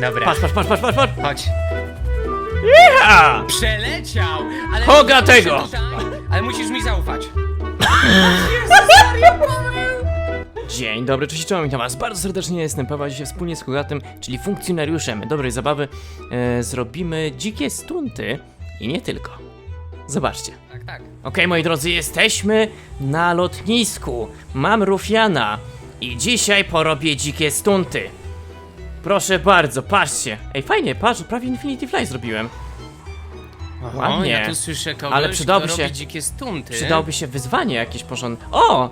Dobra, Patrz, patrz, patrz, patrz, patrz, patrz. chodź. Ha! Przeleciał! Ale Hoga muszę tego! Tutaj, ale musisz mi zaufać. Dzień dobry, cześć, czołem, witam was bardzo serdecznie, jestem Paweł, dzisiaj wspólnie z Kogatem, czyli funkcjonariuszem dobrej zabawy, e, zrobimy dzikie stunty i nie tylko. Zobaczcie. Tak, tak. Okej, moi drodzy, jesteśmy na lotnisku. Mam rufiana i dzisiaj porobię dzikie stunty. Proszę bardzo, patrzcie. Ej, fajnie, patrz, prawie Infinity Fly zrobiłem. O, Ładnie. ja tu słyszę kogoś, Ale przydałoby kto się- robi dzikie stunty. Przydałoby się wyzwanie jakieś porządne. O!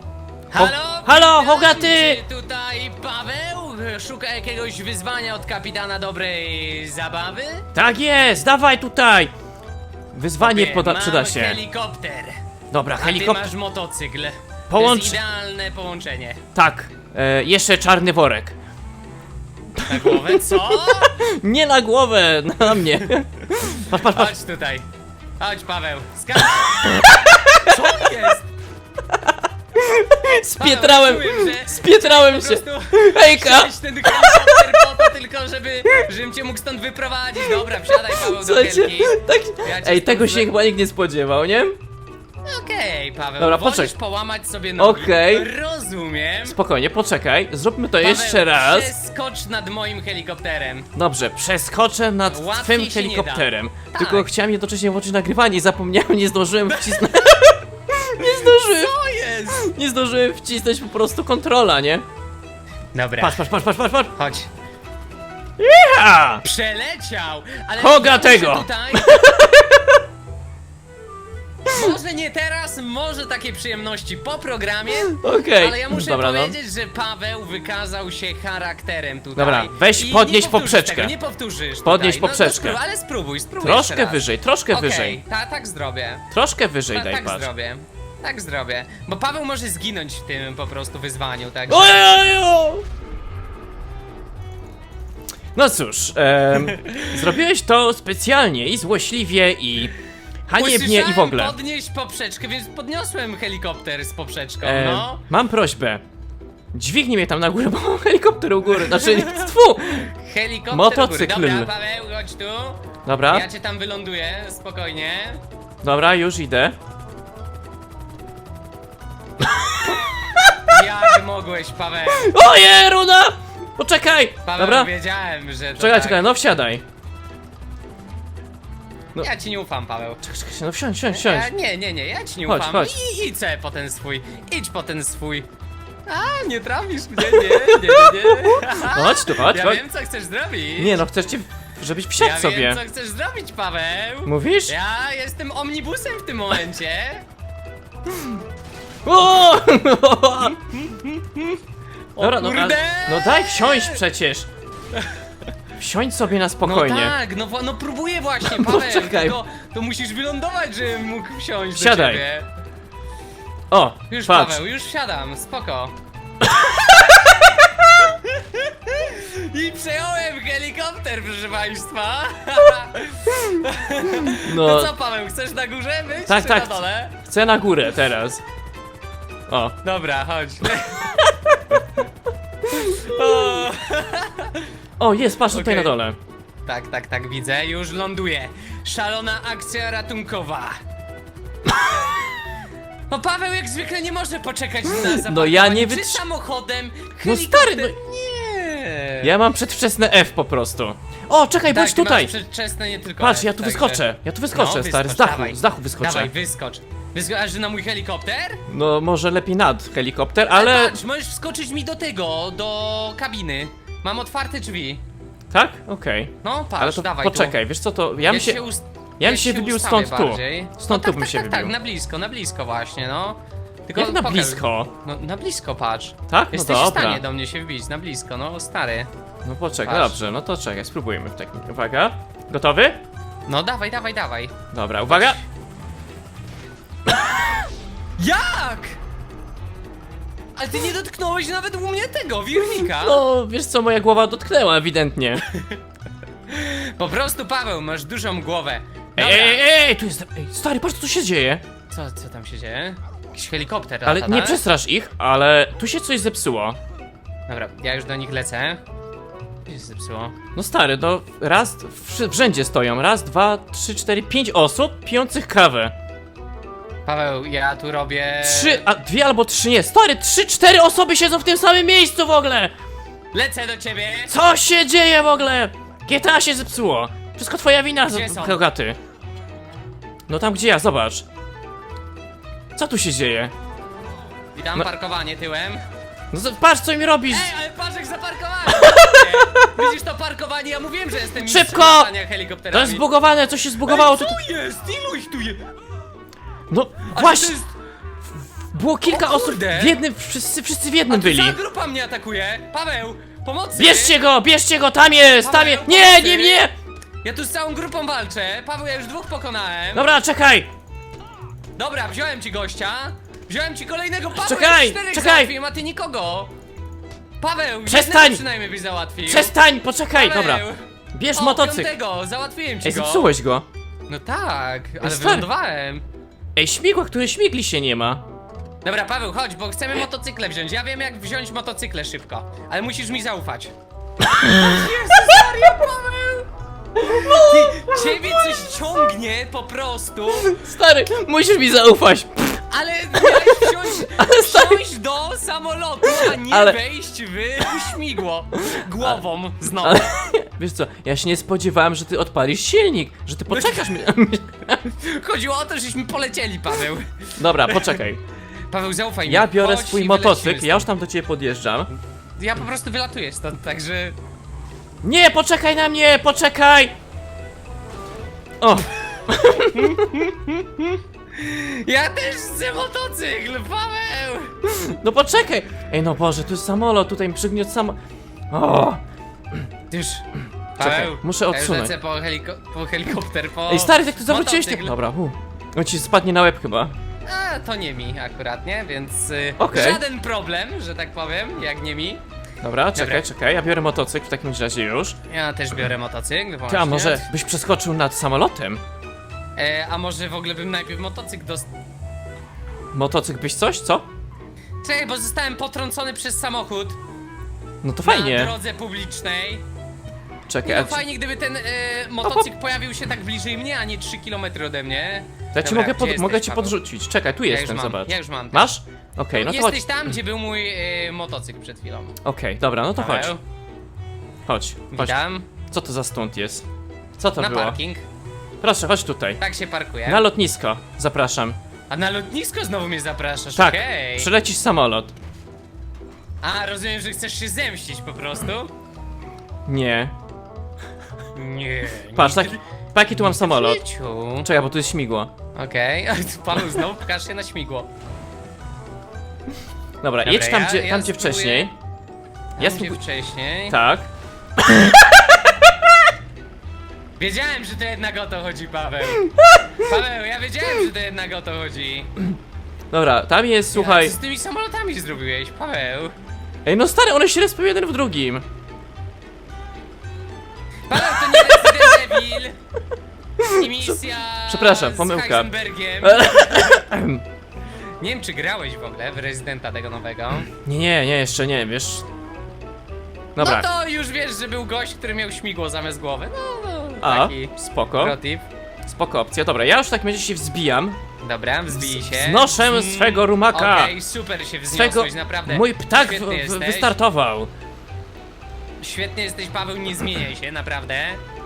Halo? halo, witam, Hogaty! Tutaj Paweł szuka jakiegoś wyzwania od kapitana dobrej zabawy? Tak jest, dawaj tutaj! Wyzwanie Wie, poda- mam przyda się. helikopter. Dobra, A ty helikopter. masz motocykl. Połącz- To jest idealne połączenie. Tak, e, jeszcze czarny worek. Na głowę, co? Nie na głowę, na mnie. Patrz, patrz, patrz. Chodź tutaj. Chodź Paweł, skacz. Co jest? Spietrałem, Paweł, że- spietrałem Po się. prostu Hejka! wziąłeś ten helikopter po to tylko, żeby, żebym cię mógł stąd wyprowadzić. Dobra, wsiadaj Paweł do Słuchajcie, helki. tak... Ja cię Ej, tego się chyba nikt nie spodziewał, nie? Okej, Paweł, Dobra, wolisz poczekaj. połamać sobie nogi. Okej. Rozumiem. Spokojnie, poczekaj, zróbmy to Paweł, jeszcze raz. Przeskocz nad moim helikopterem. Dobrze, przeskoczę nad Łatwiej twym się nie da. helikopterem. Tak. Tylko chciałem jednocześnie włączyć nagrywanie i zapomniałem, nie zdążyłem wcisnąć. nie zdążyłem, Co jest? nie zdążyłem wcisnąć po prostu kontrola, nie? Dobra, Patrz, patrz, patrz, patrz, patrz, patrz. chodź. Ha! Przeleciał! Ale muszę tego! Tutaj... Może nie teraz, może takie przyjemności po programie, Okej, ale ja muszę dobra, no. powiedzieć, że Paweł wykazał się charakterem tutaj. Dobra, weź I podnieś powtórzysz poprzeczkę. Tego, nie powtórzysz Podnieś poprzeczkę. No, no, spró- ale spróbuj, spróbuj Troszkę raz. wyżej, troszkę Okej, wyżej. ta, tak zrobię. Troszkę wyżej Ta, daj, tak patrz. zrobię. Tak zrobię. Bo Paweł może zginąć w tym po prostu wyzwaniu, tak? Ojojo! No cóż, em, zrobiłeś to specjalnie i złośliwie i haniebnie i w ogóle. podnieść poprzeczkę, więc podniosłem helikopter z poprzeczką, Em, no. Mam prośbę. Dźwignij mnie tam na górę, bo mam helikopter u góry. Znaczy, tfu! Helikopter Motocykl. góry. Dobra, Paweł, chodź tu. Dobra, Ja cię tam wyląduję, spokojnie. dobra, już idę. Jak mogłeś, Paweł? Oje, Runa! Poczekaj! Paweł, Dobra, wiedziałem, że to czekaj, tak. czekaj, no wsiadaj. No. Ja ci nie ufam, Paweł. Czekaj, czekaj, no wsiądź, wsiądź, Ja, wsiądź. nie, nie, nie, ja ci nie Chodź, ufam. chodź. I idź sobie po ten swój. Idź po ten swój. A, nie trafisz mnie, nie, nie, nie, nie. Chodź tu, chodź, Ja chodź. wiem, co chcesz zrobić. Nie no, chcesz cię, żebyś wsiadł ja sobie. wiem, co chcesz zrobić, Paweł. Mówisz? Ja jestem omnibusem w tym momencie. O! Dobra, no, kurde! ale, no daj wsiąść przecież. Wsiądź sobie na spokojnie. No tak, no, no próbuję właśnie, Paweł. Poczekaj. Tylko to musisz wylądować, żebym mógł wsiąść Wsiadaj. do ciebie. O, Już, patrz. Paweł, już wsiadam, spoko. I przejąłem helikopter, proszę państwa. No, No co, Paweł, chcesz na górze być, Tak, czy tak. na dole? chcę na górę teraz. O, Dobra, chodź. o, o jest, patrz tutaj Okej. na dole. tak, tak, tak, widzę, już ląduję. Szalona akcja ratunkowa. No Paweł jak zwykle nie może poczekać na zaparkowanie. No ja nie Czy samochodem, No stary, no- helikopter- Nie. Ja mam przedwczesne F po prostu. O, czekaj, tak, bądź ty masz tutaj. przedwczesne nie tylko Patrz, ja tu także- wyskoczę. Ja tu wyskoczę, No, stary, z wyskocz, dachu, dawaj. z dachu wyskoczę. Dawaj, wyskocz. Wyskocz, na mój helikopter? No, może lepiej nad helikopter, Ale ale... patrz, możesz wskoczyć mi do tego, do kabiny. Mam otwarte drzwi. Tak? Okej. No, patrz, Ale to dawaj poczekaj, wiesz co, to ja bym się... ust- ja bym się wybił ustawię stąd tu. bardziej. Stąd no, tu tak, bym tak, się tak, wybił. Tak, na blisko, na blisko właśnie, no. Tylko Jak na pokaż- blisko? No, na blisko patrz. Tak? No Jesteś w dobra. stanie do mnie się wbić, na blisko, no, stary. No poczekaj, Patrz. dobrze, no to czekaj, spróbujmy w takim... Uwaga. Gotowy? No, dawaj, dawaj, dawaj. Dobra, uwaga. Jak? Ale ty nie dotknąłeś nawet u mnie tego, wirnika. No, wiesz co, moja głowa dotknęła ewidentnie. Po prostu, Paweł, masz dużą głowę. Ej, Dobra. ej, ej, ej, tu jest... Ej, stary, patrz co tu się dzieje. Co, co tam się dzieje? Jakiś helikopter Ale lata, nie tak? przestrasz ich, ale tu się coś zepsuło. Dobra, ja już do nich lecę. Co się zepsuło? No stary, no raz, w, w rzędzie stoją. Raz, dwa, trzy, cztery, pięć osób pijących kawę. Paweł, ja tu robię... Trzy, a dwie albo trzy nie. Stary, trzy, cztery osoby siedzą w tym samym miejscu w ogóle! Lecę do ciebie! Co się dzieje w ogóle? GTA się zepsuło. Wszystko twoja wina, Gdzie z- są? Kogaty. No tam gdzie ja, zobacz. Co tu się dzieje? Witam, No- parkowanie tyłem. No z- patrz co mi robisz! Ej, ale patrz jak zaparkowałem! Widzisz to parkowanie? Ja mówiłem, że jestem Szybko! mistrzem latania helikopterami. To jest zbugowane, coś się zbugowało Ej, tu. co jest? Ilu ich tu jest? No A właśnie, To jest... było kilka O osób kurde! w jednym, wszyscy, wszyscy w jednym byli. cała grupa mnie atakuje! Paweł, pomocy! Bierzcie go, bierzcie go, tam jest, tam Paweł, jest. Nie, nie, nie! Ja tu z całą grupą walczę! Paweł, ja już dwóch pokonałem! Dobra, czekaj! Dobra, wziąłem ci gościa! Wziąłem ci kolejnego Paweł! Czekaj, ja czterech czekaj! załatwiłem, a ty nikogo! Paweł, Przestań! jednego przynajmniej byś załatwił! Przestań, poczekaj, Paweł! dobra. Bierz O, motocykl. piątego, załatwiłem ci Ej, go! zepsułeś go. No tak, ale stary. wylądowałem. Ej, śmigła, który śmigli się nie ma. Dobra, Paweł, chodź, bo chcemy motocykle wziąć. Ja wiem, jak wziąć motocykle szybko, ale musisz mi zaufać. Jezus Maria, Paweł! Ty, ciebie coś ciągnie po prostu, Stary, musisz mi zaufać. ale miałeś wsiąść, Ale stary- wsiąść do samolotu, a nie Ale- wejść w śmigło. Głową znowu. Ale, wiesz co, ja się nie spodziewałem, że ty odpalisz silnik, że ty poczekasz mi. Chodziło o to, żeśmy polecieli, Paweł. Dobra, poczekaj. Paweł, zaufaj mi. Ja biorę Chodź swój i wylecimy motocykl, ja już tam do ciebie podjeżdżam. stąd. Ja po prostu wylatuję stąd, także... Nie, poczekaj na mnie, poczekaj! O, Ja też chcę motocykl, Paweł! no poczekaj! Ej, no Boże, tu jest samolot, tutaj mi przygniot samo... O! Już. Czekaj, Paweł, muszę ja już odsunąć. lecę po, heliko po helikopter, po Ej, stary, jak ty zawróciłeś, tak... motocykl. Dobra, hu. On ci spadnie na łeb chyba. A, to nie mi akurat, nie? Więc y, Okej. żaden problem, że tak powiem, jak nie mi. Dobra, czekaj, czekaj, ja biorę motocykl w takim razie już. Ja też biorę motocykl, Ty, właśnie. a może byś przeskoczył nad samolotem? E, a może w ogóle bym najpierw motocykl dost... Motocykl byś coś, co? Czekaj, bo zostałem potrącony przez samochód No to na fajnie. drodze publicznej. Czekaj, a no fajnie, gdyby ten e, motocykl pojawił się tak bliżej mnie, a nie 3 km ode mnie. ja ci Dobra, mogę, pod, mogę jesteś, ci Paweł? podrzucić. Czekaj, tu Ja już jestem, mam, zobacz. ja już mam. Masz? Okej, no to chodź. Jesteś tam, gdzie był mój e, motocykl przed chwilą. Okej, dobra, no to chodź. Paweł, Chodź, chodź. Witam. Co to za stąd jest? Co to Na było? parking. Proszę, chodź tutaj. Tak się parkuje. Na lotnisko, zapraszam. A na lotnisko znowu mnie zapraszasz, Tak, okej. przylecisz samolot. A, rozumiem, że chcesz się zemścić po prostu? Nie. Nie. Patrz, taki, taki tu mam samolot. W życiu. Czekaj, bo tu jest śmigło. Okej, okay. Paweł, znowu pchasz się na śmigło. Dobra, Dobra, jedź tam, ja- gdzie, ja tam gdzie spróbuję- wcześniej. Ja Ja spróbuję spróbuj- wcześniej. Tak. Wiedziałem, że to jednak o to chodzi, Paweł. Paweł, ja wiedziałem, że to jednak o to chodzi. Dobra, tam jest, słuchaj. Co z tymi samolotami zrobiłeś, Paweł? Ej, no stary, one się respią jeden w drugim. Paweł, to nie Resident Evil. I misja Przepraszam, z pomyłka. Heisenbergiem. Nie wiem, czy grałeś w ogóle w Residenta tego nowego. Nie, nie, nie, jeszcze nie, wiesz. Dobra. No to już wiesz, że był gość, który miał śmigło zamiast głowy. No, no A, taki spoko. protip. Spoko opcja. Dobra, ja już tak będzie się wzbijam. Dobra, wzbij się. Znoszę swego rumaka. Okej, super się Swego. wzniosłeś, naprawdę. Mój ptak w, Świetny w, jesteś. wystartował. Świetnie jesteś, Paweł, nie zmieniaj się, naprawdę.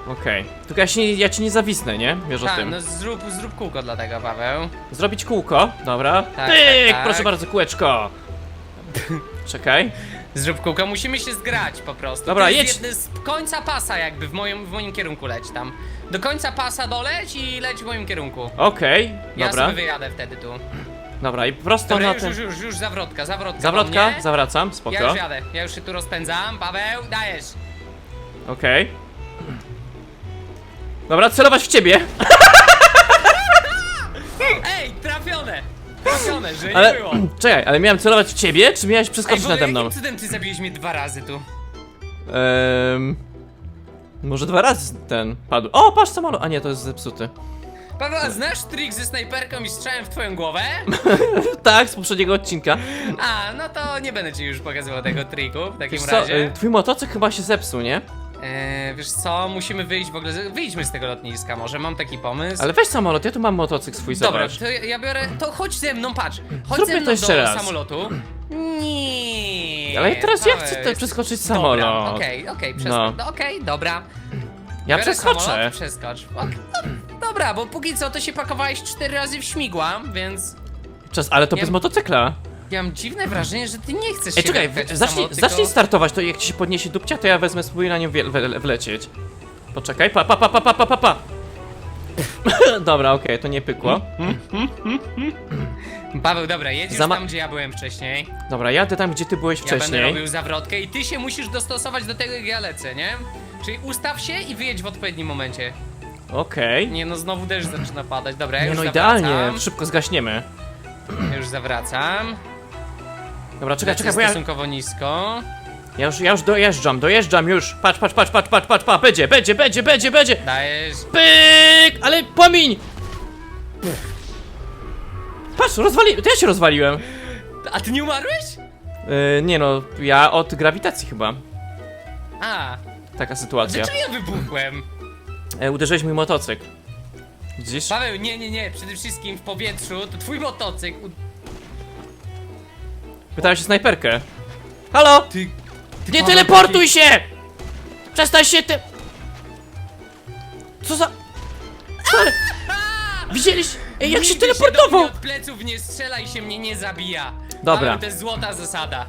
Okej. Tylko ja, się, nie- ja ci nie zawisnę, nie? Wiesz o Tak, tym. no zrób, zrób kółko dla tego, Paweł. Zrobić kółko. Dobra. Tak, Pyk, tak, tak. proszę bardzo, kółeczko. Czekaj. Kółko, musimy się zgrać po prostu. Dobra, to jest jedź. jedny z końca pasa jakby, w moim, w moim kierunku leć tam. Do końca pasa doleć i leć w moim kierunku. Okej, Ja dobra. sobie wyjadę wtedy tu. Dobra, i prosto Dobra, na już, ten. już, już, już, zawrotka, zawrotka do Zawrotka, mnie. zawracam, Ja spoko. już jadę, ja już się tu rozpędzam. Paweł, dajesz. Okej. Dobra, celować w ciebie. Ej, trafione! Trafione, że Ale. nie było. Czekaj, ale miałem celować w ciebie, czy miałeś Ej, przeskoczyć ogóle nade mną? jakim cudem ty zabiłeś mnie dwa razy tu? Ehm, może dwa razy ten padł. O, patrz samolot. A nie, to jest zepsuty. Paweł, a znasz trik ze snajperką i strzałem w twoją głowę? Tak, z poprzedniego odcinka. A, no to nie będę ci już pokazywał tego triku w takim Wiesz co, razie. y, twój motocykl chyba się zepsuł, nie? E, wiesz co, musimy wyjść w ogóle, z- wyjdźmy z tego lotniska może, mam taki pomysł. Ale weź samolot, ja tu mam motocykl swój, Dobra, zobacz. to ja ja biorę, to chodź ze mną, patrz. Chodź Zróbmy ze to mną jeszcze do raz. samolotu. Nie. Ale teraz ja chcę te- przeskoczyć Dobra, samolot. Okej, okej, No. przeskocz. No. Okej, dobra. Ja Biorę przeskoczę. Samolot, przeskocz. Ok, no, dobra, bo póki co to się pakowałeś cztery razy w śmigła, więc Czas, ale to Nie- bez motocykla. Ja mam dziwne wrażenie, że ty nie chcesz Ej, się czekaj, wepchać w zacznij, tylko- zacznij startować, to jak ci się podniesie dupcia, to ja wezmę, spróbuję na nią wie- we- wlecieć. Poczekaj, pa, pa, pa, pa, pa, pa, pa, pa. Dobra, okej, to nie pykło. Paweł, dobra, jedziesz Zama- tam, gdzie ja byłem wcześniej. Dobra, jadę tam, gdzie ty byłeś Ja będę wcześniej. robił zawrotkę i ty się musisz dostosować do tego, jak ja lecę, nie? Czyli ustaw się i wyjedź w odpowiednim momencie. Okej. Nie no, znowu deszcz zaczyna padać. Dobra, ja Nie już no zawracam. idealnie, szybko zgaśniemy. Ja już zawracam. Dobra, czekaj, czekaj, bo ja, stosunkowo nisko. ja już, ja już dojeżdżam, dojeżdżam już. Patrz, patrz, patrz, patrz, patrz, patrz, patrz, będzie, będzie, będzie, będzie, będzie. Dajesz. Pyk! Ale pomiń! Patrz, rozwali... To ja się rozwaliłem. A ty nie umarłeś? Yy, nie no, ja od grawitacji chyba. A, Taka sytuacja. dlaczego ja wybuchłem? E, uderzyłeś mój motocykl. Widzisz? Paweł, nie, nie, nie, przede wszystkim w powietrzu to twój motocykl. u- Pytałeś o snajperkę. Halo! Ty, ty Nie Paweł, teleportuj się! Przestań się te... Co za... Stary! Widzieliście? Ej, jak się Nigdy do teleportował! mnie od pleców nie strzela i się mnie nie zabija. Dobra. Paweł, to jest złota zasada.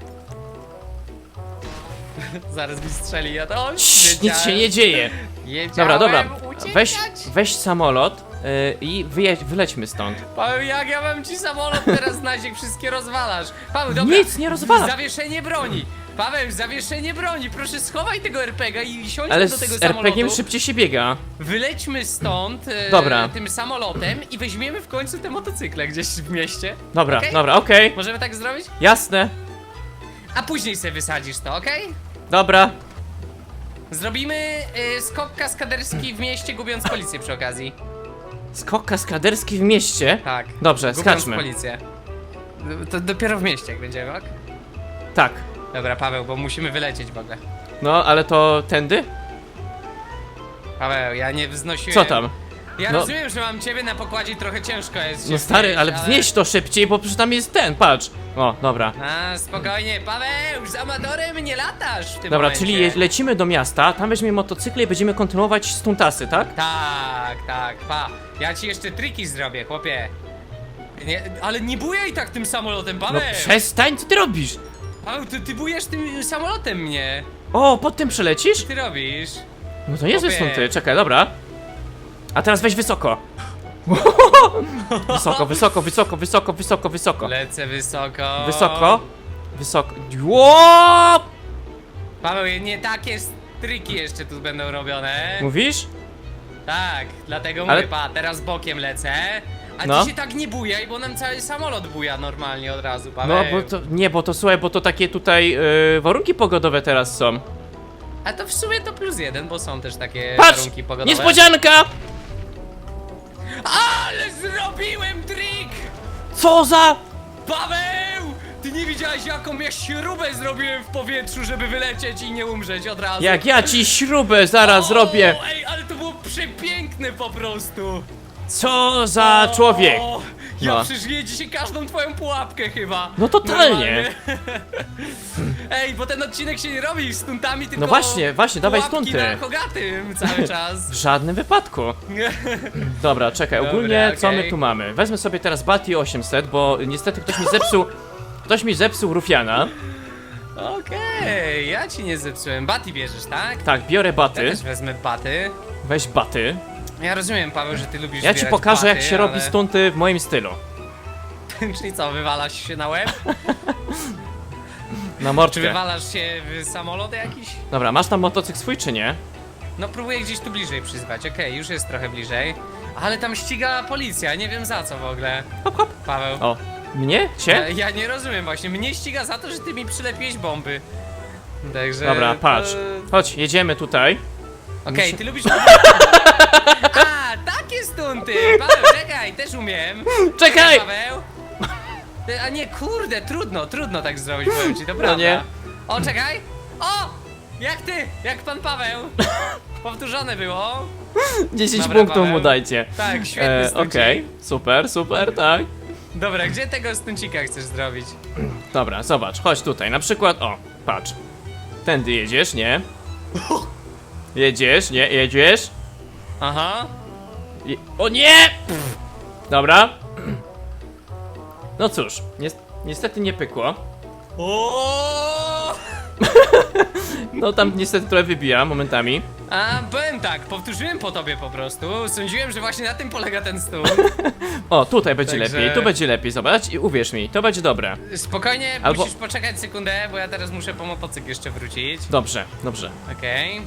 Zaraz mi strzeli, ja to Cii, nic się nie dzieje. Dobra, dobra. Weź, weź samolot yy, i wylećmy stąd. Paweł, jak ja mam ci samolot teraz na ziek, wszystkie rozwalasz. Paweł, dobra. Nic nie rozwalam. Zawieszenie broni. Paweł, zawieszenie broni. Proszę schowaj tego RPG i siądźmy Ale do tego z samolotu. RPG szybciej się biega. Wylećmy stąd e, Dobra. tym samolotem i weźmiemy w końcu te motocykle gdzieś w mieście. Dobra, Okej? dobra, okej. Możemy tak zrobić? Jasne. A później sobie wysadzisz to, okej? Dobra. Zrobimy y, skok kaskaderski w mieście, gubiąc policję przy okazji. Skok kaskaderski w mieście. Tak. Dobrze, Gubiąc skaczmy. policję. To dopiero w mieście, jak będziemy, ok? Tak. Dobra, Paweł, bo musimy wylecieć w ogóle. No, ale to tędy? Paweł, ja nie wznosiłem... Co tam? Ja No. rozumiem, że mam ciebie na pokładzie i trochę ciężko jest się No stary, wznieść, ale wznieś to szybciej, bo przecież tam jest ten, patrz. O, dobra. A, spokojnie, Paweł, z amatorem nie latasz w tym Dobra, momencie. czyli je, lecimy do miasta, tam weźmiemy motocykle i będziemy kontynuować stuntasy, tak? Tak, tak, pa. Ja ci jeszcze triki zrobię, chłopie. Nie, ale nie bujaj tak tym samolotem, No Paweł! przestań, co ty robisz? Paweł, ty, ty bujesz tym samolotem mnie. O, pod tym przelecisz? Co ty robisz? No to niezłe Chłopie. stunty, czekaj, dobra. A teraz weź wysoko. Wysoko, wysoko, wysoko, wysoko, wysoko, wysoko. Lecę wysoko. Wysoko. Wysoko. Ło! Paweł, nie takie triki jeszcze tu będą robione. Mówisz? Tak, dlatego Ale- mówię, pa, teraz bokiem lecę. A No. ty się tak nie bujaj, bo nam cały samolot buja normalnie od razu, Paweł. No, bo to, nie, bo to słuchaj, bo to takie tutaj y, warunki pogodowe teraz są. A to w sumie to plus jeden, bo są też takie Patrz! warunki pogodowe. Niespodzianka! Ale zrobiłem trik! Co za... Paweł! Ty nie widziałeś jaką ja śrubę zrobiłem w powietrzu, żeby wylecieć i nie umrzeć od razu. Jak ja ci śrubę zaraz zrobię! Ej, ale to było przepiękne po prostu! Co za człowiek! O, ja No. przecież je dzisiaj każdą twoją pułapkę chyba. No totalnie. Normalnie. Ej, bo ten odcinek się nie robi stuntami, tylko No właśnie, właśnie, dawaj pułapki stunty. na Hogatym cały czas. W żadnym wypadku. Dobra, czekaj, Dobra, ogólnie co my tu mamy? Wezmę sobie teraz Bati 800, bo niestety ktoś mi zepsuł... Ktoś mi zepsuł Rufiana. Okej, ja ci nie zepsułem. Baty bierzesz, tak? Tak, biorę Ja baty. też wezmę baty. Weź baty. Ja rozumiem, Paweł, że ty lubisz Ja ci zbierać pokażę jak się robi ale- stunty w moim stylu. Czyli co, wywalasz się na łeb? Na Czy wywalasz się w samolot jakiś? Dobra, masz tam motocykl swój czy nie? No próbuję gdzieś tu bliżej przyzwać, okej, już jest trochę bliżej. Ale tam ściga policja, nie wiem za co w ogóle. Hop, hop. Paweł. O, mnie? Ja, Cię? ja nie rozumiem właśnie, mnie ściga za to, że ty mi przylepiłeś bomby. Także... Dobra, to- patrz. Chodź, jedziemy tutaj. Okej, ty lubisz... A, takie stunty! Paweł, czekaj, też umiem. Czekaj! Paweł. Ty, A nie, kurde, trudno, trudno tak zrobić, powiem ci, to prawda. No nie. O, czekaj! O! Jak ty, jak pan Paweł. Powtórzone było. 10 Dobra, punktów Paweł. mu dajcie. Tak, świetny E. Okej, super, super, tak. Dobra, gdzie tego stuncika chcesz zrobić? Dobra, zobacz, chodź tutaj, na przykład, o, patrz. Tędy jedziesz, nie? Jedziesz, nie, jedziesz. Aha. Je o nie! Pff. Dobra. No cóż, nies niestety nie pykło. O! No tam niestety trochę wybija momentami. A, powiem tak, powtórzyłem po tobie po prostu. Sądziłem, że właśnie na tym polega ten stół. O, tutaj będzie Także- lepiej, tu będzie lepiej, zobacz i uwierz mi, to będzie dobre. Spokojnie, Albo- musisz poczekać sekundę, bo ja teraz muszę po motocykl jeszcze wrócić. Dobrze, dobrze. Okej.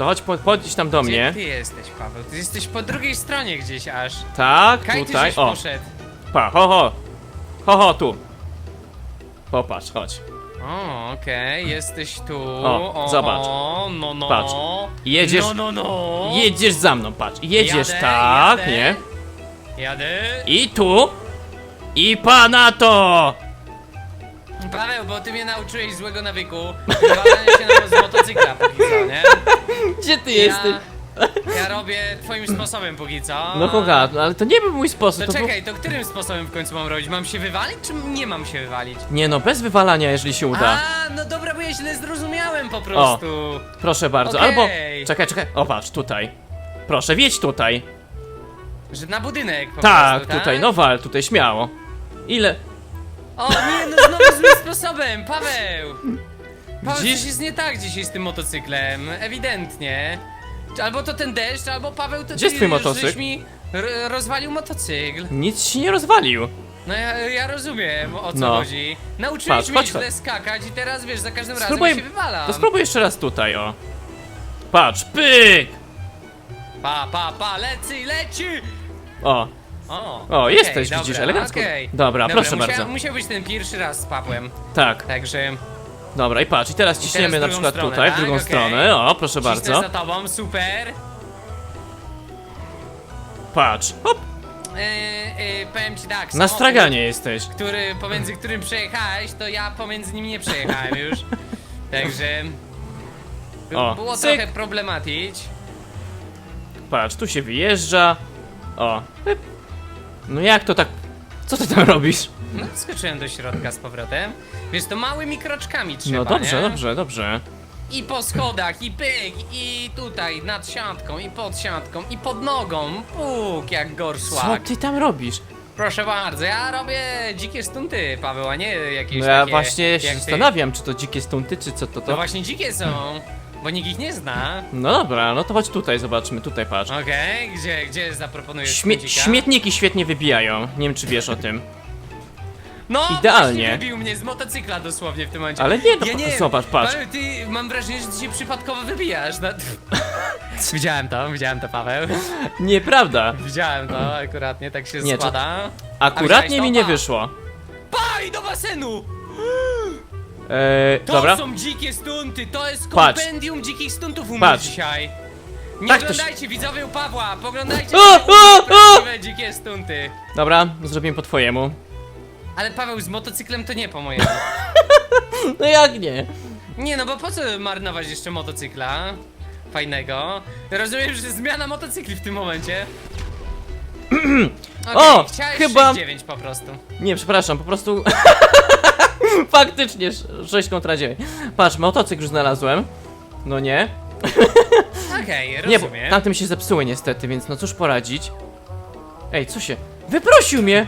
To chodź, po, podjdź tam do Gdzie mnie. ty jesteś, Paweł? Ty jesteś po drugiej stronie gdzieś aż. Tak, Kaj ty tutaj, żeś o, poszedł. pa, ho, ho. Ho, ho, tu. Popatrz, chodź. O, okej, jesteś tu. O, zobacz. no, no. Patrz. Jedziesz- No, no, no. Jedziesz za mną, patrz, jedziesz Jadę, tak, jadę. nie? Jadę. I tu. I pana to! Paweł, bo ty mnie nauczyłeś złego nawyku. Wywalania się na z motocykla póki co, nie? Gdzie ty jesteś? Ja, robię twoim sposobem póki co. No kocha, no ale to nie był mój sposób, To to był... czekaj, to którym sposobem w końcu mam robić? Mam się wywalić, czy nie mam się wywalić? Nie no, bez wywalania, jeżeli się uda. A, no dobra, bo ja źle zrozumiałem po prostu. Proszę bardzo, Okej. albo... Czekaj, czekaj, o patrz, tutaj. Proszę, wiedź tutaj. Że na budynek po Tak, prostu, tutaj, no wal, tutaj, śmiało. Ile? O nie, no znowu złym sposobem, Paweł! Widzisz? coś jest nie tak dzisiaj z tym motocyklem, ewidentnie. Albo to ten deszcz, albo Paweł to Gdzie jest ty twój żeś motocykl? mi r- rozwalił motocykl. Nic się nie rozwalił. No ja, ja rozumiem o co No. chodzi. Nauczyłeś Patrz, mnie chodź, źle skakać i teraz wiesz, za każdym razem Spróbuj- ja się wywalam. To spróbuj jeszcze raz tutaj, o. Patrz, pyk! Pa, pa, pa, leci, leci! O, O, O, okej, jesteś, widzisz, elegancko. Dobra, proszę musiał, bardzo. Musiał być ten pierwszy raz z Pawłem, tak. także Dobra, i patrz, i teraz ciśniemy na drugą przykład stronę, tutaj, w tak? drugą Okej. stronę. O, proszę cisnę bardzo. za tobą, super. Patrz, hop, Yy, yy, powiem ci tak, na samochód, straganie jesteś. który, pomiędzy którym przejechałeś, to ja pomiędzy nim nie przejechałem już. Także... O, było cyk. trochę problematić. Patrz, tu się wyjeżdża. O. No jak to tak... Co ty tam robisz? No, skoczyłem do środka z powrotem. Wiesz, to małymi kroczkami trzeba, No dobrze, nie? dobrze, dobrze. I po schodach, i pyk, i tutaj nad siatką, i pod siatką, i pod nogą. Puk, jak Co ty tam robisz? Proszę bardzo, ja robię dzikie stunty, Paweł, a nie jakieś No ja takie właśnie się jak ty. zastanawiam, czy to dzikie stunty, czy co to To to? właśnie dzikie są, bo nikt ich nie zna. No dobra, no to chodź tutaj, zobaczmy, tutaj patrz. Okej, gdzie, gdzie zaproponujesz Śmie stuncika? śmietniki świetnie wybijają, nie wiem czy wiesz o tym. No, Idealnie. właśnie wybił mnie z motocykla dosłownie w tym momencie. Ale nie, no ja nie zobacz, patrz. Paweł, ty, mam wrażenie, że ty się przypadkowo wybijasz. Na... widziałem to, widziałem to, Paweł. Nieprawda, Widziałem to, akuratnie, tak się Nie, to- składa. akuratnie mi nie wyszło. Paj do basenu! Eee, To dobra, są dzikie stunty, to jest Patrz. kompendium dzikich stuntów u mnie Patrz. dzisiaj. Nie Tak to się- oglądajcie widzowie u Pawła, poglądajcie O, o! prawdziwe dzikie stunty. dobra, zrobimy po twojemu. Ale Paweł z motocyklem to nie po mojemu. No jak nie? Nie no, bo po co marnować jeszcze motocykla? Fajnego. Rozumiem, że zmiana motocykli w tym momencie. O, chciałeś chyba- 6-9 po prostu. Nie, przepraszam, po prostu... Faktycznie, 6 kontra 9. Patrz, motocykl już znalazłem. No nie. Okej, Nie, bo rozumiem. tamtym się zepsuły niestety, więc no cóż poradzić. Ej, co się... Wyprosił mnie!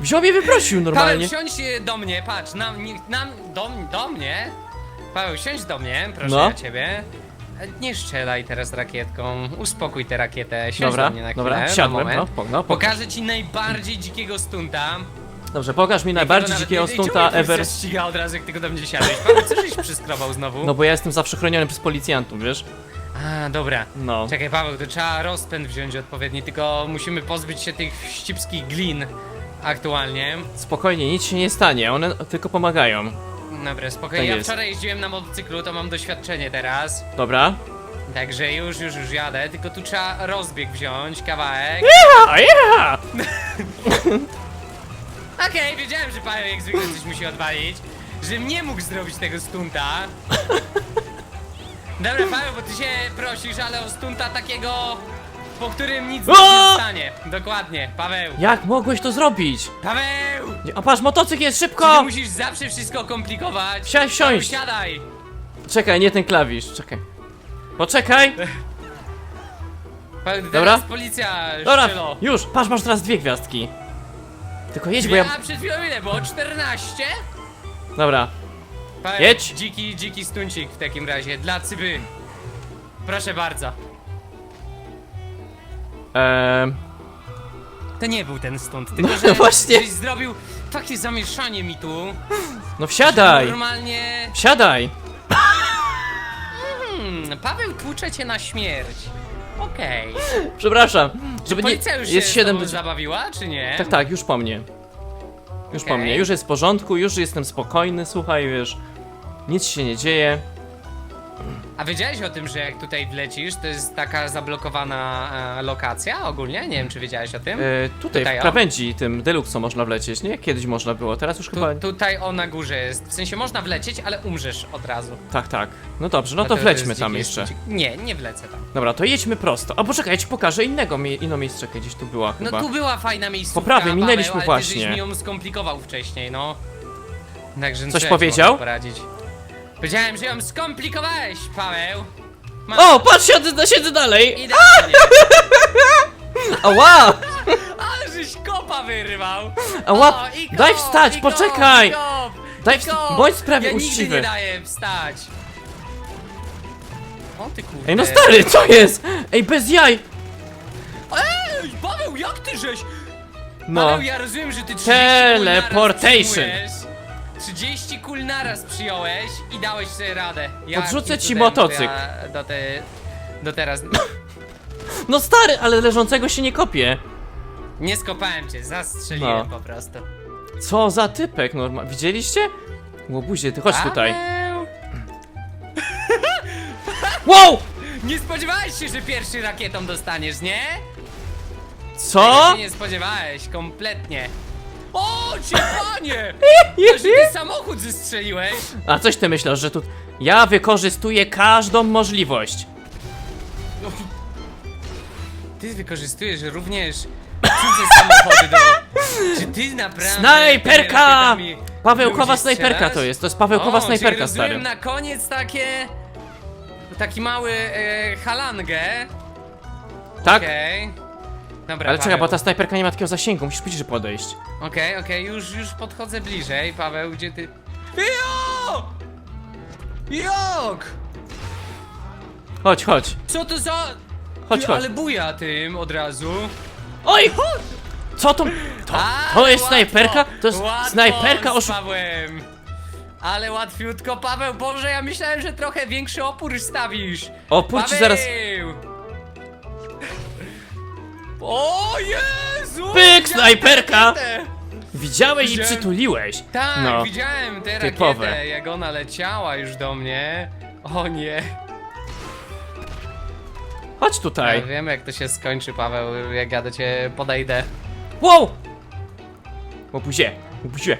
Wziął mnie, wyprosił Paweł, normalnie. siądź e, do mnie, patrz, nam, nie- nam, do, do mnie. Paweł, siądź do mnie, proszę No. ja ciebie. E, Nie strzelaj teraz rakietką, uspokój tę rakietę, siądź Dobra, do mnie na chwilę, dobra, na wsiadłem, moment. no, po- no, pokaż. Pokażę ci najbardziej dzikiego stunta. Dobrze, pokaż mi najbardziej Jakiego dzikiego nawet nie- stunta czemu ever. ściga od razu, jak tylko do mnie siadłeś. Paweł, co żeś przyskrobał znowu? No bo ja jestem zawsze chroniony przez policjantów, wiesz? A, dobra. No. Czekaj, Paweł, to trzeba rozpęd wziąć odpowiedni, tylko musimy pozbyć się tych ścipskich glin aktualnie. Spokojnie, nic się nie stanie, one tylko pomagają. Dobra, spokojnie. Tak ja jest. wczoraj jeździłem na motocyklu, to mam doświadczenie teraz. Dobra? Także już, już, już jadę, tylko tu trzeba rozbieg wziąć, kawałek. A ja! Okej, wiedziałem, że Paweł jak zwykle coś musi odwalić, żebym nie mógł zrobić tego stunta. Dobra, Paweł, bo ty się prosisz, ale o stunta takiego, po którym nic nie stanie. Dokładnie, Paweł. Jak mogłeś to zrobić? Paweł! Nie, A patrz, motocykl jest, Ty szybko! musisz zawsze wszystko komplikować. Wsiąść. Paweł, siadaj. Czekaj, nie ten klawisz, czekaj. Poczekaj! Paweł, Dobra. teraz policja, Dobra, szczelo. już, patrz, masz teraz dwie gwiazdki. Tylko jedź, bo Ja... ja... Przed chwilą ile było? 14? Dobra, Jedź. Dziki, dziki stuncik w takim razie, dla cyby. Proszę bardzo. eee, To nie był ten stunt, tylko No że właśnie. żeś zrobił takie zamieszanie mi tu. no wsiadaj! Normalnie. Wsiadaj! Hmm, Paweł tłucze cię na śmierć. Okej. Przepraszam, żeby nie... Policja już Jest się 7 7 do... zabawiła, czy nie? Tak, tak, już po mnie. Już po Okej. mnie, już jest w porządku, już jestem spokojny, słuchaj, wiesz... Nic się nie dzieje. A wiedziałeś o tym, że jak tutaj wlecisz, to jest taka zablokowana e, lokacja ogólnie? Nie wiem, czy wiedziałeś o tym? E, tutaj, Tutaj, w krawędzi tym Deluxo można wlecieć, nie? Kiedyś można było, teraz już chyba... Tu, tutaj o na górze jest. W sensie można wlecieć, ale umrzesz od razu. Tak, tak. No dobrze, no to wlećmy tam dziki jeszcze. Nie, nie wlecę tam. Dobra, to jedźmy prosto. A poczekaj, ja ci pokażę innego, mie inną miejscówkę, gdzieś tu była No chyba. tu była fajna miejscówka, Po prawej, minęliśmy Paweł, ale właśnie. Ty żeś mi ją skomplikował wcześniej, no. Także no Coś co ja ci powiedział? Poradzić. Powiedziałem, że ją skomplikowałeś, Paweł. Masz O, patrz, siedzę, siedzę dalej! Idealnie. Ała! Ale żeś kopa wyrwał. Ała, O, i kop, daj wstać, i kop, poczekaj. kop, Daj i wsta- kop. bądź sprawie ja nigdy uczciwy. nie daję wstać. O ty kurde. Ej, no stary, co jest? Ej, bez jaj! Ej, Paweł, jak ty żeś? No. Paweł, ja rozumiem, że ty 30 Teleportation. kul naraz przyjmujesz. 30 kul naraz przyjąłeś i dałeś sobie radę. Jakim Podrzucę ci cudem motocykl. Ja do, te, do teraz No stary, ale leżącego się nie kopie. nie skopałem cię, zastrzeliłem No. po prostu. Co za typek, normal. Widzieliście? Łobuzie, ty chodź tutaj. Paweł, Wow! Nie spodziewałeś się, że pierwszy rakietą dostaniesz, nie? Tego Co? się nie spodziewałeś, kompletnie. O, cię panie! Że ty samochód zestrzeliłeś? A coś ty myślisz, że tu... Ja wykorzystuję każdą możliwość. Ty wykorzystujesz również cudze samochody do... Czy ty naprawdę... Snajperka! tymi rakietami Pawełkowa ludzi snajperka strzelasz? to jest, to jest Pawełkowa o, snajperka, czyli stary. rozumiem na koniec takie... Taki mały e, halangę. Tak? Okej. Dobra, Ale czekaj, Paweł. bo ta snajperka nie ma takiego zasięgu, musisz bliżej podejść. Okej, okej, już, już podchodzę bliżej. Paweł, gdzie ty... Jo! Jak? Chodź, chodź. Co to za... Chodź, Ty, chodź. Ale buja tym od razu. Oj! Co to? To, Ale to jest łatwo, snajperka? To jest łatwo snajperka z oszu... Pawłem. Ale łatwiutko, Paweł, Boże, ja myślałem, że trochę większy opór stawisz. Opór ci Paweł! O Jezu! Pyk, widziałem snajperka! rakietę. Widziałeś i Widziałem- przytuliłeś. Tak, No. widziałem tę Typowe. rakietę, jak ona leciała już do mnie. O nie. Chodź Ja tutaj. wiem jak to się skończy, Paweł, jak ja do ciebie podejdę. Wow! Łobuzie, łobuzie.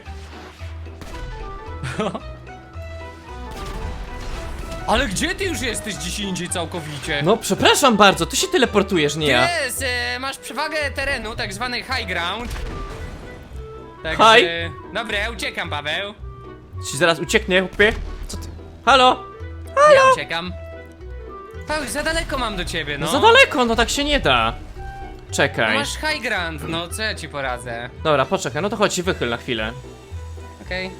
Ale gdzie ty już jesteś dziś indziej całkowicie? No przepraszam bardzo, ty się teleportujesz, nie ja. Jest, e, masz przewagę terenu, tak zwany high ground. Także... High? Dobra, uciekam, Paweł. Ci zaraz ucieknie, chłopie. Co ty? Halo? Ja uciekam. Paweł, za daleko mam do ciebie, no. No za daleko, no tak się nie da. No Czekaj. Masz high ground, no co ja ci poradzę? Dobra, poczekaj, no to chodź, wychyl na chwilę. Okej.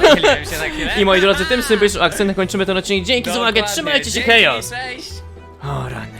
Wychyliłem się na. I moi drodzy, tym symbolicznym akcentem kończymy ten odcinek. Dzięki za uwagę, trzymajcie się, chaos! O rany.